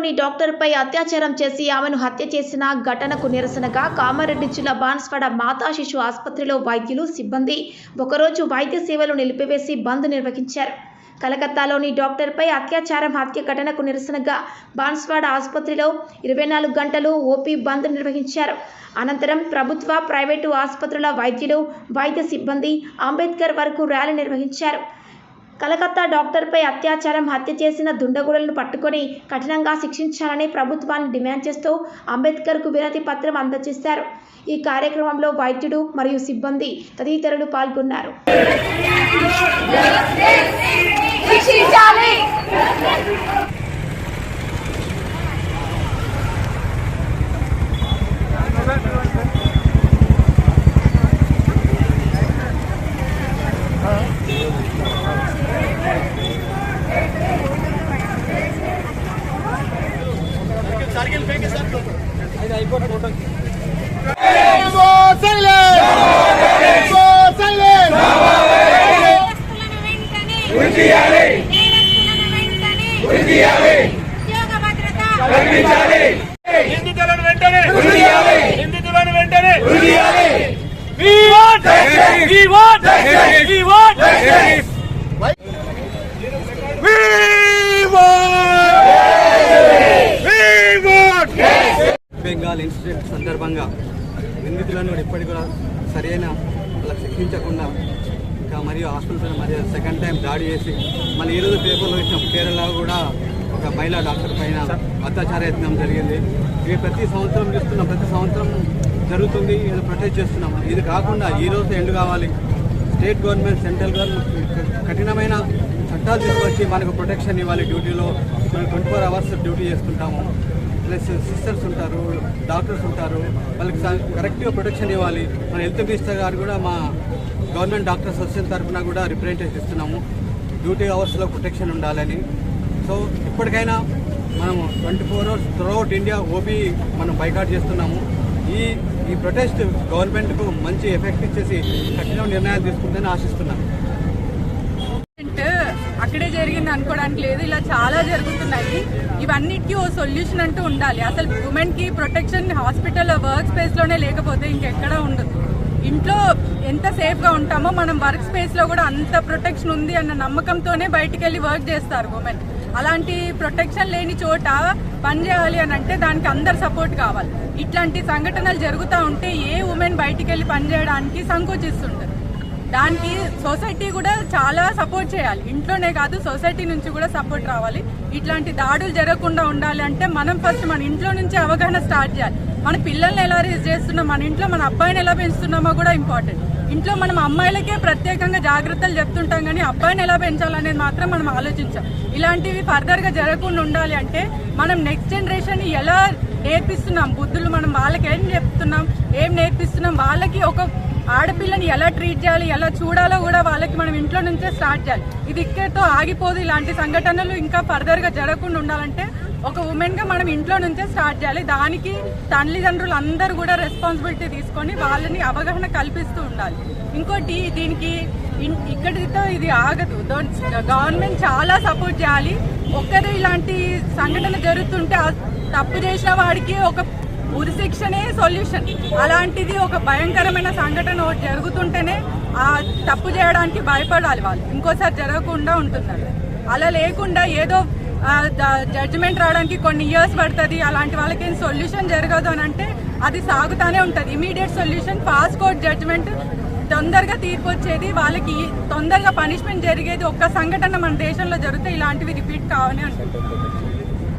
కలకత్తాలోని డాక్టర్పై అత్యాచారం చేసి ఆమెను హత్య చేసిన ఘటనకు నిరసనగా కామారెడ్డి జిల్లా బాన్స్వాడ మాతా శిశు ఆసుపత్రిలో వైద్యులు సిబ్బంది ఒకరోజు వైద్య సేవలు నిలిపివేసి బంద్ నిర్వహించారు. కలకత్తాలోని డాక్టర్పై అత్యాచారం హత్య ఘటనకు నిరసనగా బాన్స్వాడ ఆసుపత్రిలో ఇరవై నాలుగు గంటలు ఓపీ బంద్ నిర్వహించారు. అనంతరం ప్రభుత్వ ప్రైవేటు ఆసుపత్రుల వైద్యులు వైద్య సిబ్బంది అంబేద్కర్ వరకు ర్యాలీ నిర్వహించారు. కలకత్తా డాక్టర్పై అత్యాచారం హత్య చేసిన దుండగుడులను పట్టుకొని కఠినంగా శిక్షించాలని ప్రభుత్వాన్ని డిమాండ్ చేస్తూ అంబేద్కర్కు వినతి పత్రం అందజేశారు. ఈ కార్యక్రమంలో వైద్యుడు మరియు సిబ్బంది తదితరులు పాల్గొన్నారు. నిందితులను వెంటనే నిందితులను వెంటనే We want We want We want We want We want Bengal incident సందర్భంగా నిందితులను ఇప్పటికి కూడా సరైన వాళ్ళకి శిక్షించకుండా ఇంకా మరియు హాస్పిటల్ మరియు సెకండ్ టైం దాడి చేసి మళ్ళీ ఈరోజు పేపర్లో ఇచ్చిన కేరళ కూడా ఒక మహిళా డాక్టర్ పైన అత్యాచార యత్నం జరిగింది. ఇది ప్రతి సంవత్సరం చూస్తున్నాం ప్రతి సంవత్సరం జరుగుతుంది ఇది ప్రొటెక్ట్ చేస్తున్నాం. ఇది కాకుండా ఈ రోజు ఎండ్ కావాలి. స్టేట్ గవర్నమెంట్ సెంట్రల్ గవర్నమెంట్ కఠినమైన చట్టాలు తీసుకొచ్చి మనకు ప్రొటెక్షన్ ఇవ్వాలి డ్యూటీలో. మనం ట్వంటీ ఫోర్ అవర్స్ డ్యూటీ చేస్తుంటాము. ప్లస్ సిస్టర్స్ ఉంటారు డాక్టర్స్ ఉంటారు వాళ్ళకి కరెక్ట్గా ప్రొటెక్షన్ ఇవ్వాలి. మన హెల్త్ మినిస్టర్ గారు కూడా మా గవర్నమెంట్ డాక్టర్స్ అసోసియేషన్ తరఫున కూడా రిప్రజెంటేషన్ ఇస్తున్నాము. డ్యూటీ అవర్స్లో ప్రొటెక్షన్ ఉండాలని. సో ఇప్పటికైనా మనము twenty four hours throughout India OP మనం బైకాట్ చేస్తున్నాము. ఈ ఈ ప్రొటెస్ట్ గవర్నమెంట్కు మంచి ఎఫెక్ట్ ఇచ్చేసి కఠిన నిర్ణయాలు తీసుకుందని ఆశిస్తున్నాను. జరిగింది అనుకోవడానికి లేదు. ఇలా చాలా జరుగుతున్నాయి. ఇవన్నిటికీ ఓ సొల్యూషన్ అంటూ ఉండాలి. అసలు ఉమెన్కి ప్రొటెక్షన్ హాస్పిటల్ వర్క్ స్పేస్లోనే లేకపోతే ఇంకెక్కడ ఉండదు. ఇంట్లో ఎంత సేఫ్గా ఉంటామో మనం వర్క్ స్పేస్లో కూడా అంత ప్రొటెక్షన్ ఉంది అన్న నమ్మకంతోనే బయటికి వెళ్ళి వర్క్ చేస్తారు ఉమెన్. అలాంటి ప్రొటెక్షన్ లేని చోట పని చేయాలి అని అంటే దానికి అందరు సపోర్ట్ కావాలి. ఇట్లాంటి సంఘటనలు జరుగుతూ ఉంటే ఏ ఉమెన్ బయటికి వెళ్ళి పని చేయడానికి సంకోచిస్తుంటారు దానికి సొసైటీ కూడా చాలా సపోర్ట్ చేయాలి. ఇంట్లోనే కాదు సొసైటీ నుంచి కూడా సపోర్ట్ రావాలి. ఇట్లాంటి దాడులు జరగకుండా ఉండాలి అంటే మనం ఫస్ట్ మన ఇంట్లో నుంచి అవగాహన స్టార్ట్ చేయాలి. మన పిల్లల్ని ఎలా రేజ్ చేస్తున్నాం? మన ఇంట్లో మన అబ్బాయిని ఎలా పెంచుతున్నామో కూడా ఇంపార్టెంట్ ఇంట్లో మనం అమ్మాయిలకే ప్రత్యేకంగా జాగ్రత్తలు చెప్తుంటాం కానీ అబ్బాయిని ఎలా పెంచాలనేది మాత్రం మనం ఆలోచించాం ఇలాంటివి ఫర్దర్గా జరగకుండా ఉండాలి అంటే మనం నెక్స్ట్ జనరేషన్ ఎలా నేర్పిస్తున్నాం. బుద్ధులు మనం వాళ్ళకి ఏం చెప్తున్నాం? ఏం నేర్పిస్తున్నాం? వాళ్ళకి ఒక ఆడపిల్లని ఎలా ట్రీట్ చేయాలి ఎలా చూడాలో కూడా వాళ్ళకి మనం ఇంట్లో నుంచే స్టార్ట్ చేయాలి. ఇది ఇక్కడతో ఆగిపోదు. ఇలాంటి సంఘటనలు ఇంకా ఫర్దర్గా జరగకుండా ఉండాలంటే ఒక ఉమెన్గా మనం ఇంట్లో నుంచే స్టార్ట్ చేయాలి. దానికి తల్లిదండ్రులు అందరూ కూడా రెస్పాన్సిబిలిటీ తీసుకొని వాళ్ళని అవగాహన కల్పిస్తూ ఉండాలి. ఇంకోటి దీనికి ఇక్కడితో ఇది ఆగదు. గవర్నమెంట్ చాలా సపోర్ట్ చేయాలి. ఒక్కరు ఇలాంటి సంఘటన జరుగుతుంటే తప్పు చేసిన వాడికి ఒక ఉరిశిక్షనే సొల్యూషన్. అలాంటిది ఒక భయంకరమైన సంఘటన జరుగుతుంటేనే ఆ తప్పు చేయడానికి భయపడాలి వాళ్ళు. ఇంకోసారి జరగకుండా ఉంటున్నారు. అలా లేకుండా ఏదో జడ్జిమెంట్ రావడానికి కొన్ని ఇయర్స్ పడుతుంది. అలాంటి వాళ్ళకి ఏం సొల్యూషన్ జరగదు అని అంటే అది సాగుతానే ఉంటుంది. Immediate solution fast court judgement తొందరగా తీర్పు వచ్చేది వాళ్ళకి తొందరగా పనిష్మెంట్ జరిగేది ఒక్క సంఘటన మన దేశంలో జరిగితే ఇలాంటివి రిపీట్ కావని అంటున్నారు